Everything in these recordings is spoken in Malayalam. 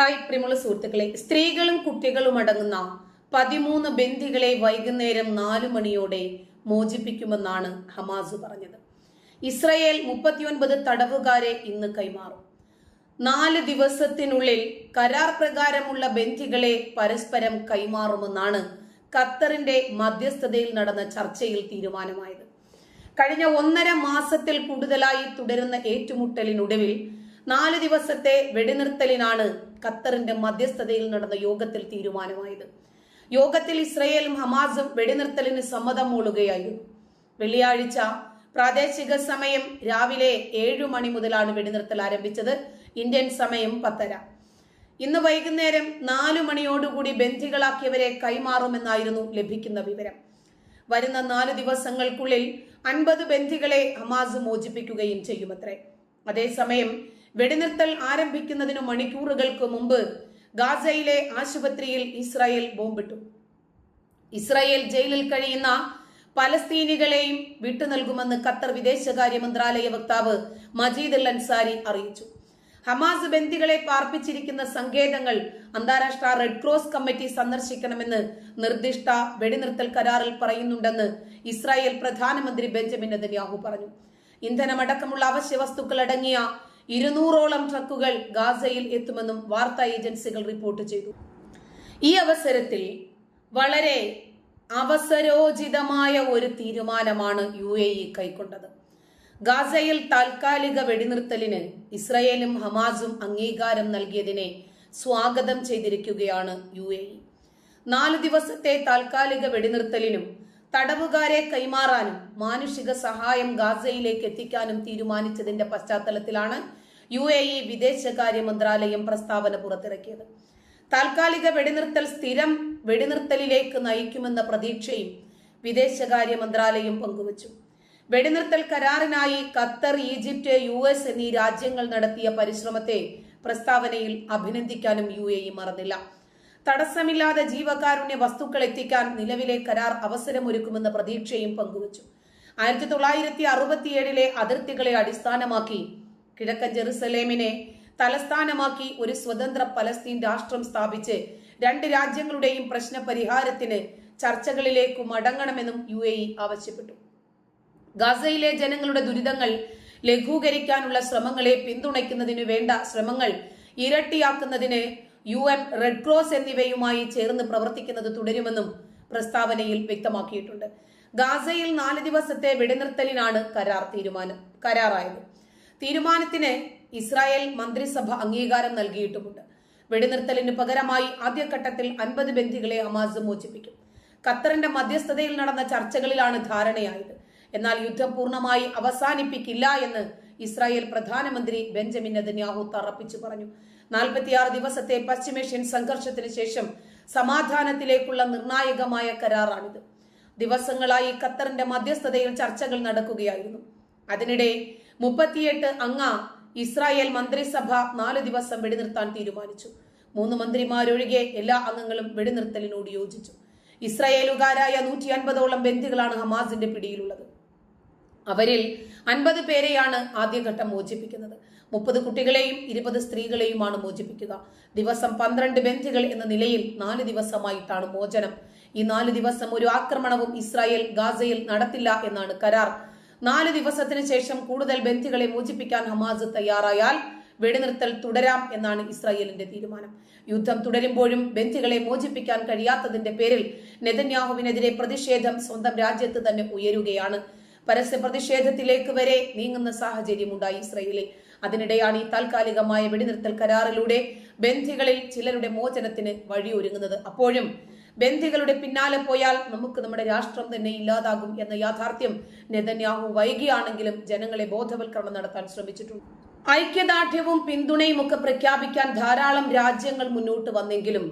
ഹായ് പ്രിമുള സുഹൃത്തുക്കളെ സ്ത്രീകളും കുട്ടികളും അടങ്ങുന്ന പതിമൂന്ന് ബന്ദികളെ വൈകുന്നേരം നാലു മണിയോടെ മോചിപ്പിക്കുമെന്നാണ് ഹമാസ് പറഞ്ഞത്. ഇസ്രയേൽ മുപ്പത്തിയൊൻപത് തടവുകാരെ ഇന്ന് കൈമാറും. നാല് ദിവസത്തിനുള്ളിൽ കരാർ പ്രകാരമുള്ള ബന്ധികളെ പരസ്പരം കൈമാറുമെന്നാണ് ഖത്തറിന്റെ മധ്യസ്ഥതയിൽ നടന്ന ചർച്ചയിൽ തീരുമാനമായത്. കഴിഞ്ഞ ഒന്നര മാസത്തിൽ കൂടുതലായി തുടരുന്ന ഏറ്റുമുട്ടലിനൊടുവിൽ നാല് ദിവസത്തെ വെടിനിർത്തലിനാണ് ഖത്തറിന്റെ മധ്യസ്ഥതയിൽ നടന്ന യോഗത്തിൽ തീരുമാനമായത്. യോഗത്തിൽ ഇസ്രയേലും ഹമാസും വെടിനിർത്തലിന് സമ്മതം മൂളുകയായിരുന്നു. വെള്ളിയാഴ്ച പ്രാദേശിക സമയം രാവിലെ ഏഴു മണി മുതലാണ് വെടിനിർത്തൽ ആരംഭിച്ചത്. ഇന്ത്യൻ സമയം പത്തര. ഇന്ന് വൈകുന്നേരം നാലു മണിയോടുകൂടി ബന്ധികളാക്കിയവരെ കൈമാറുമെന്നായിരുന്നു ലഭിക്കുന്ന വിവരം. വരുന്ന നാല് ദിവസങ്ങൾക്കുള്ളിൽ അൻപത് ബന്ധികളെ ഹമാസ് മോചിപ്പിക്കുകയും ചെയ്യുമത്രേ. അതേസമയം വെടിനിർത്തൽ ആരംഭിക്കുന്നതിന് മണിക്കൂറുകൾക്ക് മുമ്പ് ഗാസയിലെ ആശുപത്രിയിൽ ഇസ്രായേൽ ബോംബിട്ടു. ഇസ്രായേൽ ജയിലിൽ കഴിയുന്ന പലസ്തീനികളെയും വിട്ടു നൽകുമെന്ന് ഖത്തർ വിദേശകാര്യ മന്ത്രാലയ വക്താവ് മജീദ് അൽ അൻസാരി അറിയിച്ചു. ഹമാസ് ബന്ദികളെ പാർപ്പിച്ചിരിക്കുന്ന സങ്കേതങ്ങൾ അന്താരാഷ്ട്ര റെഡ് ക്രോസ് കമ്മിറ്റി സന്ദർശിക്കണമെന്ന് നിർദ്ദിഷ്ട വെടിനിർത്തൽ കരാറിൽ പറയുന്നുണ്ടെന്ന് ഇസ്രായേൽ പ്രധാനമന്ത്രി ബെഞ്ചമിൻ നെതന്യാഹു പറഞ്ഞു. ഇന്ധനമടക്കമുള്ള അവശ്യ വസ്തുക്കൾ അടങ്ങിയ ഇരുന്നൂറോളം ട്രക്കുകൾ ഗാസയിൽ എത്തുമെന്നും വാർത്താ ഏജൻസികൾ റിപ്പോർട്ട് ചെയ്തു. ഈ അവസരത്തിൽ വളരെ അവസരോചിതമായ ഒരു തീരുമാനമാണ് യു എ ഇ കൈക്കൊണ്ടത്. ഗാസയിൽ താൽക്കാലിക വെടിനിർത്തലിന് ഇസ്രയേലും ഹമാസും അംഗീകാരം നൽകിയതിനെ സ്വാഗതം ചെയ്തിരിക്കുകയാണ് യു എ ഇ. നാല് ദിവസത്തെ താൽക്കാലിക വെടിനിർത്തലിനും തടവുകാരെ കൈമാറാനും മാനുഷിക സഹായം ഗാസയിലേക്ക് എത്തിക്കാനും തീരുമാനിച്ചതിന്റെ പശ്ചാത്തലത്തിലാണ് യു എ ഇ വിദേശകാര്യ മന്ത്രാലയം പ്രസ്താവന പുറത്തിറക്കിയത്. താൽക്കാലിക വെടിനിർത്തൽ സ്ഥിരം വെടിനിർത്തലിലേക്ക് നയിക്കുമെന്ന പ്രതീക്ഷയും വിദേശകാര്യ മന്ത്രാലയം പങ്കുവച്ചു. വെടിനിർത്തൽ കരാറിനായി ഖത്തർ ഈജിപ്റ്റ് യു എസ് എന്നീ രാജ്യങ്ങൾ നടത്തിയ പരിശ്രമത്തെ പ്രസ്താവനയിൽ അഭിനന്ദിക്കാനും യു എ ഇ മറന്നില്ല. തടസ്സമില്ലാതെ ജീവകാരുണ്യ വസ്തുക്കൾ എത്തിക്കാൻ നിലവിലെ കരാർ അവസരമൊരുക്കുമെന്ന പ്രതീക്ഷയും പങ്കുവച്ചു. ആയിരത്തി തൊള്ളായിരത്തി അറുപത്തിയേഴിലെ അതിർത്തികളെ അടിസ്ഥാനമാക്കി കിഴക്കൻ ജെറുസലേമിനെ തലസ്ഥാനമാക്കി ഒരു സ്വതന്ത്ര പലസ്തീൻ രാഷ്ട്രം സ്ഥാപിച്ച് രണ്ട് രാജ്യങ്ങളുടെയും പ്രശ്ന പരിഹാരത്തിന് ചർച്ചകളിലേക്ക് മടങ്ങണമെന്നും യു എ ഇ ആവശ്യപ്പെട്ടു. ഗാസയിലെ ജനങ്ങളുടെ ദുരിതങ്ങൾ ലഘൂകരിക്കാനുള്ള ശ്രമങ്ങളെ പിന്തുണയ്ക്കുന്നതിനു വേണ്ട ശ്രമങ്ങൾ ഇരട്ടിയാക്കുന്നതിന് യു എൻ റെഡ് ക്രോസ് എന്നിവയുമായി ചേർന്ന് പ്രവർത്തിക്കുന്നത് തുടരുമെന്നും പ്രസ്താവനയിൽ വ്യക്തമാക്കിയിട്ടുണ്ട്. ഗാസയിൽ നാല് ദിവസത്തെ വെടിനിർത്തലിനാണ് കരാർ തീരുമാനം കരാറായത്. തീരുമാനത്തിന് ഇസ്രായേൽ മന്ത്രിസഭ അംഗീകാരം നൽകിയിട്ടുമുണ്ട്. വെടിനിർത്തലിന് പകരമായി ആദ്യഘട്ടത്തിൽ അൻപത് ബന്ധികളെ അമാസ് മോചിപ്പിക്കും. ഖത്തറിന്റെ മധ്യസ്ഥതയിൽ നടന്ന ചർച്ചകളിലാണ് ധാരണയായത്. എന്നാൽ യുദ്ധം പൂർണമായി അവസാനിപ്പിക്കില്ല എന്ന് ഇസ്രായേൽ പ്രധാനമന്ത്രി ബെഞ്ചമിൻ നെതന്യാഹു തറപ്പിച്ചു പറഞ്ഞു. നാൽപ്പത്തിയാറ് ദിവസത്തെ പശ്ചിമേഷ്യൻ സംഘർഷത്തിന് ശേഷം സമാധാനത്തിലേക്കുള്ള നിർണായകമായ കരാറാണിത്. ദിവസങ്ങളായി ഖത്തറിന്റെ മധ്യസ്ഥതയിൽ ചർച്ചകൾ നടക്കുകയായിരുന്നു. അതിനിടെ മുപ്പത്തിയെട്ട് അംഗ ഇസ്രായേൽ മന്ത്രിസഭ നാല് ദിവസം വെടിനിർത്താൻ തീരുമാനിച്ചു. മൂന്ന് മന്ത്രിമാരൊഴികെ എല്ലാ അംഗങ്ങളും വെടിനിർത്തലിനോട് യോജിച്ചു. ഇസ്രായേലുകാരായ നൂറ്റി അൻപതോളം ബന്ദികളാണ് ഹമാസിന്റെ പിടിയിലുള്ളത്. അവരിൽ അൻപത് പേരെയാണ് ആദ്യഘട്ടം മോചിപ്പിക്കുന്നത്. മുപ്പത് കുട്ടികളെയും ഇരുപത് സ്ത്രീകളെയുമാണ് മോചിപ്പിക്കുക. ദിവസം പന്ത്രണ്ട് ബന്ധികൾ എന്ന നിലയിൽ നാല് ദിവസമായിട്ടാണ് മോചനം. ഈ നാല് ദിവസം ഒരു ആക്രമണവും ഇസ്രായേൽ ഗാസയിൽ നടത്തില്ല എന്നാണ് കരാർ നാല് ദിവസത്തിന് ശേഷം കൂടുതൽ ബന്ധികളെ മോചിപ്പിക്കാൻ ഹമാസ് തയ്യാറായാൽ വെടിനിർത്തൽ തുടരാം എന്നാണ് ഇസ്രായേലിന്റെ തീരുമാനം. യുദ്ധം തുടരുമ്പോഴും ബന്ധികളെ മോചിപ്പിക്കാൻ കഴിയാത്തതിന്റെ പേരിൽ നെതന്യാഹുവിനെതിരെ പ്രതിഷേധം സ്വന്തം രാജ്യത്ത് തന്നെ ഉയരുകയാണ്. പരസ്യ പ്രതിഷേധത്തിലേക്ക് വരെ നീങ്ങുന്ന സാഹചര്യമുണ്ടായി ഇസ്രയേലിൽ. അതിനിടെയാണ് ഈ താൽക്കാലികമായ വെടിനിർത്തൽ കരാറിലൂടെ ബന്ധികളിൽ ചിലരുടെ മോചനത്തിന് വഴിയൊരുങ്ങുന്നത്. അപ്പോഴും ബന്ധികളുടെ പിന്നാലെ പോയാൽ നമുക്ക് നമ്മുടെ രാഷ്ട്രം തന്നെ ഇല്ലാതാകും എന്ന യാഥാർത്ഥ്യം നെതന്യാഹു വൈകിയാണെങ്കിലും ജനങ്ങളെ ബോധവൽക്കരണം നടത്താൻ ശ്രമിച്ചിട്ടുണ്ട്. ഐക്യദാർഢ്യവും പിന്തുണയും ഒക്കെ പ്രഖ്യാപിക്കാൻ ധാരാളം രാജ്യങ്ങൾ മുന്നോട്ട് വന്നെങ്കിലും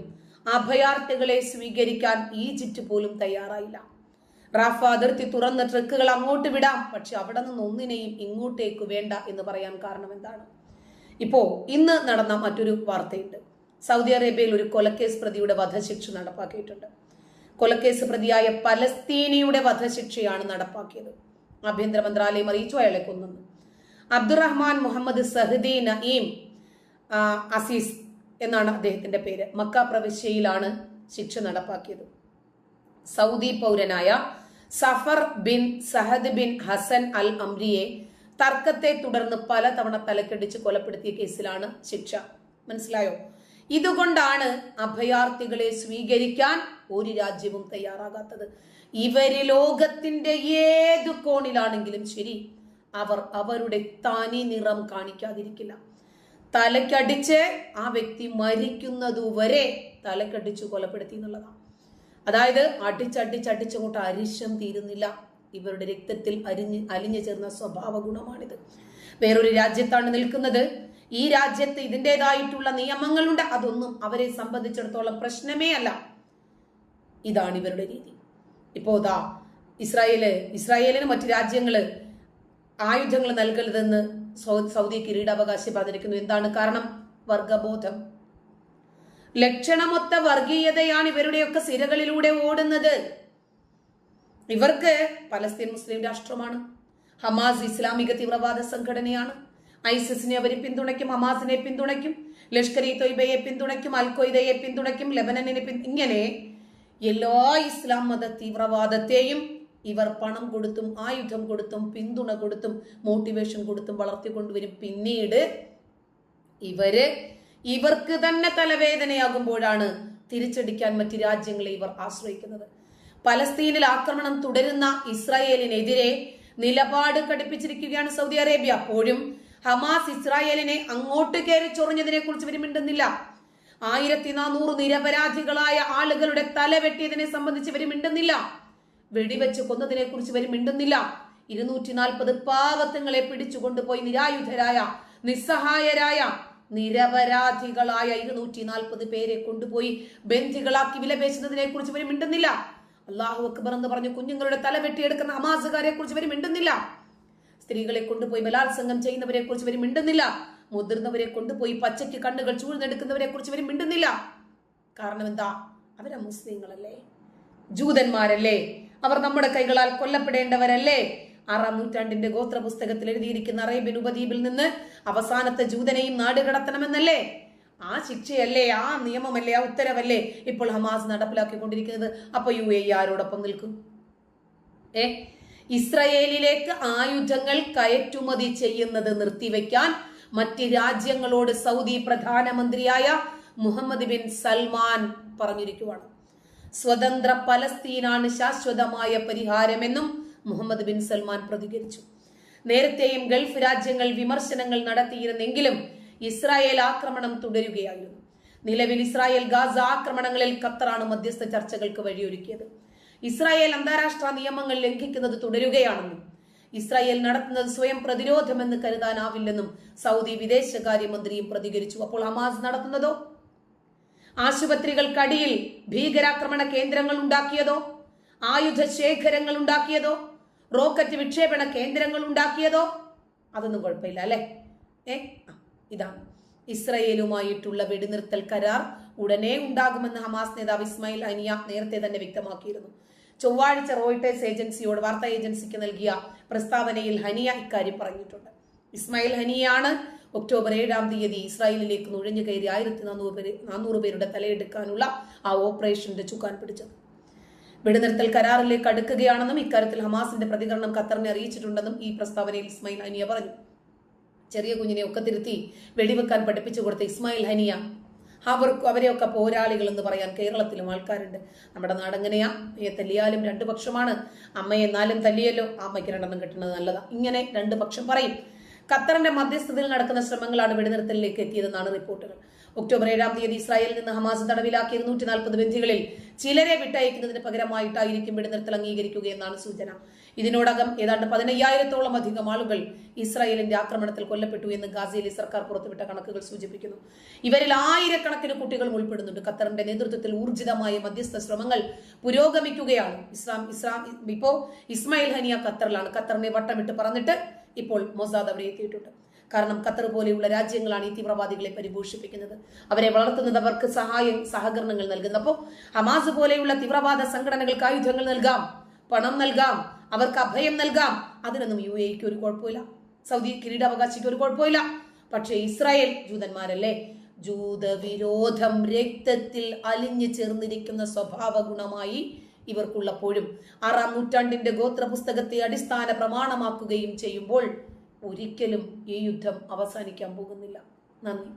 അഭയാർത്ഥികളെ സ്വീകരിക്കാൻ ഈജിപ്റ്റ് പോലും തയ്യാറായില്ല. റാഫ അതിർത്തി തുറന്ന ട്രക്കുകൾ അങ്ങോട്ട് വിടാം പക്ഷെ അവിടെ നിന്ന് ഒന്നിനെയും ഇങ്ങോട്ടേക്ക് വേണ്ട എന്ന് പറയാൻ കാരണം എന്താണ് ഇപ്പോ ഇന്ന് നടന്ന മറ്റൊരു വാർത്തയുണ്ട്. സൗദി അറേബ്യയിൽ ഒരു കൊലക്കേസ് പ്രതിയുടെ വധശിക്ഷ നടപ്പാക്കിയിട്ടുണ്ട്. കൊലക്കേസ് പ്രതിയായ പലസ്തീനിയുടെ വധശിക്ഷയാണ് നടപ്പാക്കിയത്. ആഭ്യന്തര മന്ത്രാലയം അറിയിച്ചു അയാളെ കൊന്നെന്ന് അബ്ദുറഹ്മാൻ മുഹമ്മദ് സഹദി നഈം അസീസ് എന്നാണ് അദ്ദേഹത്തിന്റെ പേര്. മക്ക പ്രവിശ്യയിലാണ് ശിക്ഷ നടപ്പാക്കിയത്. Saudi പൗരനായ Zafar bin Sahad bin Hasan al അംരിയെ തർക്കത്തെ തുടർന്ന് പലതവണ തലക്കടിച്ച് കൊലപ്പെടുത്തിയ കേസിലാണ് ശിക്ഷ. മനസ്സിലായോ? ഇതുകൊണ്ടാണ് അഭയാർത്ഥികളെ സ്വീകരിക്കാൻ ഒരു രാജ്യവും തയ്യാറാകാത്തത്. ഇവർ ലോകത്തിന്റെ ഏതു കോണിലാണെങ്കിലും ശരി അവർ അവരുടെ തനി നിറം കാണിക്കാതിരിക്കില്ല. തലക്കടിച്ച് ആ വ്യക്തി മരിക്കുന്നതുവരെ തലക്കടിച്ചു കൊലപ്പെടുത്തി എന്നുള്ളതാണ്. അതായത് അടിച്ചടിച്ചടിച്ചങ്ങോട്ട് അരിശം തീരുന്നില്ല. ഇവരുടെ രക്തത്തിൽ അരിഞ്ഞ് അലിഞ്ഞു ചേർന്ന സ്വഭാവ ഗുണമാണിത് വേറൊരു രാജ്യത്താണ് നിൽക്കുന്നത്. ഈ രാജ്യത്ത് ഇതിന്റെതായിട്ടുള്ള നിയമങ്ങളുണ്ട്. അതൊന്നും അവരെ സംബന്ധിച്ചിടത്തോളം പ്രശ്നമേ അല്ല. ഇതാണ് ഇവരുടെ രീതി. ഇപ്പോ ഇതാ ഇസ്രായേൽ ഇസ്രായേലിന് മറ്റു രാജ്യങ്ങൾ ആയുധങ്ങൾ നൽകരുതെന്ന് സൗദി കിരീടാവകാശി പറഞ്ഞിരിക്കുന്നു. എന്താണ് കാരണം? വർഗബോധം. ലക്ഷണമൊത്ത വർഗീയതയാണ് ഇവരുടെയൊക്കെ സിരകളിലൂടെ ഓടുന്നത്. ഇവർക്ക് പലസ്തീൻ മുസ്ലിം രാഷ്ട്രമാണ്. ഹമാസ് ഇസ്ലാമിക തീവ്രവാദ സംഘടനയാണ്. ഐസിസിനെ അവർ പിന്തുണയ്ക്കും ഹമാസിനെ പിന്തുണയ്ക്കും ലഷ്കർ ഇ തൊയ്ബയെ പിന്തുണയ്ക്കും അൽ ഖ്വയ്ദയെ പിന്തുണയ്ക്കും ലെബനനെ ഇങ്ങനെ എല്ലാ ഇസ്ലാം മത തീവ്രവാദത്തെയും ഇവർ പണം കൊടുത്തും ആയുധം കൊടുത്തും പിന്തുണ കൊടുത്തും മോട്ടിവേഷൻ കൊടുത്തും വളർത്തിക്കൊണ്ടുവരും. പിന്നീട് ഇവർ ഇവർക്ക് തന്നെ തലവേദനയാകുമ്പോഴാണ് തിരിച്ചടിക്കാൻ മറ്റ് രാജ്യങ്ങളെ ഇവർ ആശ്രയിക്കുന്നത്. പലസ്തീനിൽ ആക്രമണം തുടരുന്ന ഇസ്രായേലിനെതിരെ നിലപാട് കടുപ്പിച്ചിരിക്കുകയാണ് സൗദി അറേബ്യ. അപ്പോഴും ഹമാസ് ഇസ്രായേലിനെ അങ്ങോട്ട് കയറി ചൊറിഞ്ഞതിനെ കുറിച്ച് ഇവർ ആയിരത്തി നാനൂറ് നിരപരാധികളായ ആളുകളുടെ തല വെട്ടിയതിനെ സംബന്ധിച്ച് ഇവർ വെടിവെച്ച് കൊന്നതിനെ കുറിച്ച് ഇവർ ഇരുന്നൂറ്റി നാൽപ്പത് പാവത്തങ്ങളെ പിടിച്ചുകൊണ്ടുപോയി നിരായുധരായ നിസ്സഹായരായ നിരപരാധികളായ ഇരുന്നൂറ്റി നാൽപ്പത് പേരെ കൊണ്ടുപോയി ബന്ധികളാക്കി വിലപേശുന്നതിനെ കുറിച്ച് ഇവർ അള്ളാഹു അക്ബർ എന്ന് പറഞ്ഞു കുഞ്ഞുങ്ങളുടെ തല വെട്ടിയെടുക്കുന്ന അമാസുകാരെ കുറിച്ച് ഇവർ സ്ത്രീകളെ കൊണ്ടുപോയി ബലാത്സംഗം ചെയ്യുന്നവരെ കുറിച്ച് ഇവർ മിണ്ടുന്നില്ല. മുതിർന്നവരെ കൊണ്ടുപോയി പച്ചയ്ക്ക് കണ്ണുകൾ ചൂഴ്ന്നെടുക്കുന്നവരെ കുറിച്ച് ഇവർ മിണ്ടുന്നില്ല. കാരണം എന്താ? അവരെ മുസ്ലിങ്ങളല്ലേ? ജൂതന്മാരല്ലേ? അവർ നമ്മുടെ കൈകളാൽ കൊല്ലപ്പെടേണ്ടവരല്ലേ? ആറാം നൂറ്റാണ്ടിന്റെ ഗോത്ര പുസ്തകത്തിൽ എഴുതിയിരിക്കുന്ന അറേബ്യൻ ഉപദ്വീപിൽ നിന്ന് അവസാനത്തെ ജൂതനെയും നാട് കടത്തണമെന്നല്ലേ? ആ ശിക്ഷയല്ലേ? ആ നിയമമല്ലേ? ആ ഉത്തരവല്ലേ? ഇപ്പോൾ ഹമാസ് നടപ്പിലാക്കിക്കൊണ്ടിരിക്കുന്നത്. അപ്പൊ യു എ ആരോടൊപ്പം നിൽക്കും. ഏ? ഇസ്രയേലിലേക്ക് ആയുധങ്ങൾ കയറ്റുമതി ചെയ്യുന്നത് നിർത്തിവെക്കാൻ മറ്റ് രാജ്യങ്ങളോട് സൗദി പ്രധാനമന്ത്രിയായ മുഹമ്മദ് ബിൻ സൽമാൻ പറഞ്ഞിരിക്കുവാണ്. സ്വതന്ത്ര പലസ്തീനാണ് ശാശ്വതമായ പരിഹാരമെന്നും മുഹമ്മദ് ബിൻ സൽമാൻ പ്രതികരിച്ചു. നേരത്തെയും ഗൾഫ് രാജ്യങ്ങൾ വിമർശനങ്ങൾ നടത്തിയിരുന്നെങ്കിലും ഇസ്രായേൽ ആക്രമണം തുടരുകയായിരുന്നു. നിലവിൽ ഇസ്രായേൽ ഗാസ ആക്രമണങ്ങളിൽ ഖത്തറാണ് മധ്യസ്ഥ ചർച്ചകൾക്ക് വഴിയൊരുക്കിയത്. ഇസ്രായേൽ അന്താരാഷ്ട്ര നിയമങ്ങൾ ലംഘിക്കുന്നത് തുടരുകയാണെന്നും ഇസ്രായേൽ നടത്തുന്നത് സ്വയം പ്രതിരോധമെന്ന് കരുതാനാവില്ലെന്നും സൗദി വിദേശകാര്യമന്ത്രിയും പ്രതികരിച്ചു. അപ്പോൾ ഹമാസ് നടത്തുന്നതോ? ആശുപത്രികൾക്കടിയിൽ ഭീകരാക്രമണ കേന്ദ്രങ്ങൾ ഉണ്ടാക്കിയതോ? ആയുധ ശേഖരങ്ങൾ ഉണ്ടാക്കിയതോ? റോക്കറ്റ് വിക്ഷേപണ കേന്ദ്രങ്ങൾ ഉണ്ടാക്കിയതോ? അതൊന്നും കുഴപ്പമില്ല അല്ലേ? ഏ? ഇതാണ്. ഇസ്രയേലുമായിട്ടുള്ള വെടിനിർത്തൽ കരാർ ഉടനെ ഉണ്ടാകുമെന്ന് ഹമാസ് നേതാവ് ഇസ്മായിൽ അനിയ നേരത്തെ തന്നെ വ്യക്തമാക്കിയിരുന്നു. ചൊവ്വാഴ്ച റോയിട്ടേഴ്സ് ഏജൻസിയോട് വാർത്താ ഏജൻസിക്ക് നൽകിയ പ്രസ്താവനയിൽ ഹനിയ ഇക്കാര്യം പറഞ്ഞിട്ടുണ്ട്. ഇസ്മായിൽ ഹനിയാണ് ഒക്ടോബർ ഏഴാം തീയതി ഇസ്രായേലിലേക്ക് നുഴഞ്ഞു കയറി ആയിരത്തി നാനൂറ് പേര് നാനൂറ് പേരുടെ തലയെടുക്കാനുള്ള ആ ഓപ്പറേഷന്റെ ചുക്കാൻ പിടിച്ചത്. വെടിനിർത്തൽ കരാറിലേക്ക് അടുക്കുകയാണെന്നും ഇക്കാര്യത്തിൽ ഹമാസിന്റെ പ്രതികരണം ഖത്തറിനെ അറിയിച്ചിട്ടുണ്ടെന്നും ഈ പ്രസ്താവനയിൽ ഇസ്മായിൽ അനിയ പറഞ്ഞു. ചെറിയ കുഞ്ഞിനെ ഒക്കെ തിരുത്തി വെടിവെക്കാൻ പഠിപ്പിച്ചു കൊടുത്ത ഇസ്മായിൽ ഹനിയ. അവർക്ക് അവരെയൊക്കെ പോരാളികൾ എന്ന് പറയാൻ കേരളത്തിലും ആൾക്കാരുണ്ട്. നമ്മുടെ നാടെങ്ങനെയാ അമ്മയെ തല്ലിയാലും രണ്ടു പക്ഷമാണ്. അമ്മയെ എന്നാലും തല്ലിയല്ലോ. അമ്മയ്ക്ക് രണ്ടെണ്ണം കിട്ടുന്നത് നല്ലതാ. ഇങ്ങനെ രണ്ട് പക്ഷം പറയും. ഖത്തറിന്റെ മധ്യസ്ഥതയിൽ നടക്കുന്ന ശ്രമങ്ങളാണ് വെടിനിർത്തലിലേക്ക് എത്തിയതെന്നാണ് റിപ്പോർട്ടുകൾ. ഒക്ടോബർ ഏഴാം തീയതി ഇസ്രായേലിൽ നിന്ന് ഹമാസ് തടവിലാക്കിയ ഇരുന്നൂറ്റി നാൽപ്പത് ബന്ധികളിൽ ചിലരെ വിട്ടയക്കുന്നതിന് പകരമായിട്ടായിരിക്കും വെടിനിർത്തൽ അംഗീകരിക്കുകയെന്നാണ് സൂചന. ഇതിനോടകം ഏതാണ്ട് പതിനയ്യായിരത്തോളം അധികം ആളുകൾ ഇസ്രായേലിന്റെ ആക്രമണത്തിൽ കൊല്ലപ്പെട്ടു എന്ന് ഗാസയിലെ സർക്കാർ പുറത്തുവിട്ട കണക്കുകൾ സൂചിപ്പിക്കുന്നു. ഇവരിൽ ആയിരക്കണക്കിന് കുട്ടികളും ഉൾപ്പെടുന്നുണ്ട്. ഖത്തറിന്റെ നേതൃത്വത്തിൽ ഊർജിതമായ മധ്യസ്ഥ ശ്രമങ്ങൾ പുരോഗമിക്കുകയാണ്. ഇസ്ലാം ഇസ്ലാം ഇപ്പോ ഇസ്മായിൽ ഹനിയ ഖത്തറിലാണ്. ഖത്തറിനെ വട്ടമിട്ട് പറഞ്ഞിട്ട് ഇപ്പോൾ മൊസാദ് അവിടെ എത്തിയിട്ടുണ്ട്. കാരണം ഖത്തർ പോലെയുള്ള രാജ്യങ്ങളാണ് ഈ തീവ്രവാദികളെ പരിപോഷിപ്പിക്കുന്നത്. അവരെ വളർത്തുന്നത് അവർക്ക് സഹായം സഹകരണങ്ങൾ നൽകുന്നത് അപ്പോൾ ഹമാസ് പോലെയുള്ള തീവ്രവാദ സംഘടനകൾക്ക് ആയുധങ്ങൾ നൽകാം പണം നൽകാം അവർക്ക് അഭയം നൽകാം. അതിനൊന്നും യു എക്ക് ഒരു കുഴപ്പമില്ല. സൗദി കിരീടാവകാശിക്ക് ഒരു കുഴപ്പമില്ല. പക്ഷേ ഇസ്രായേൽ ജൂതന്മാരല്ലേ? ജൂതവിരോധം രക്തത്തിൽ അലിഞ്ഞു ചേർന്നിരിക്കുന്ന സ്വഭാവ ഗുണമായി ഇവർക്കുള്ളപ്പോഴും ആറാം നൂറ്റാണ്ടിന്റെ ഗോത്ര പുസ്തകത്തെ അടിസ്ഥാന പ്രമാണമാക്കുകയും ചെയ്യുമ്പോൾ ഒരിക്കലും ഈ യുദ്ധം അവസാനിക്കാൻ പോകുന്നില്ല. നന്ദി.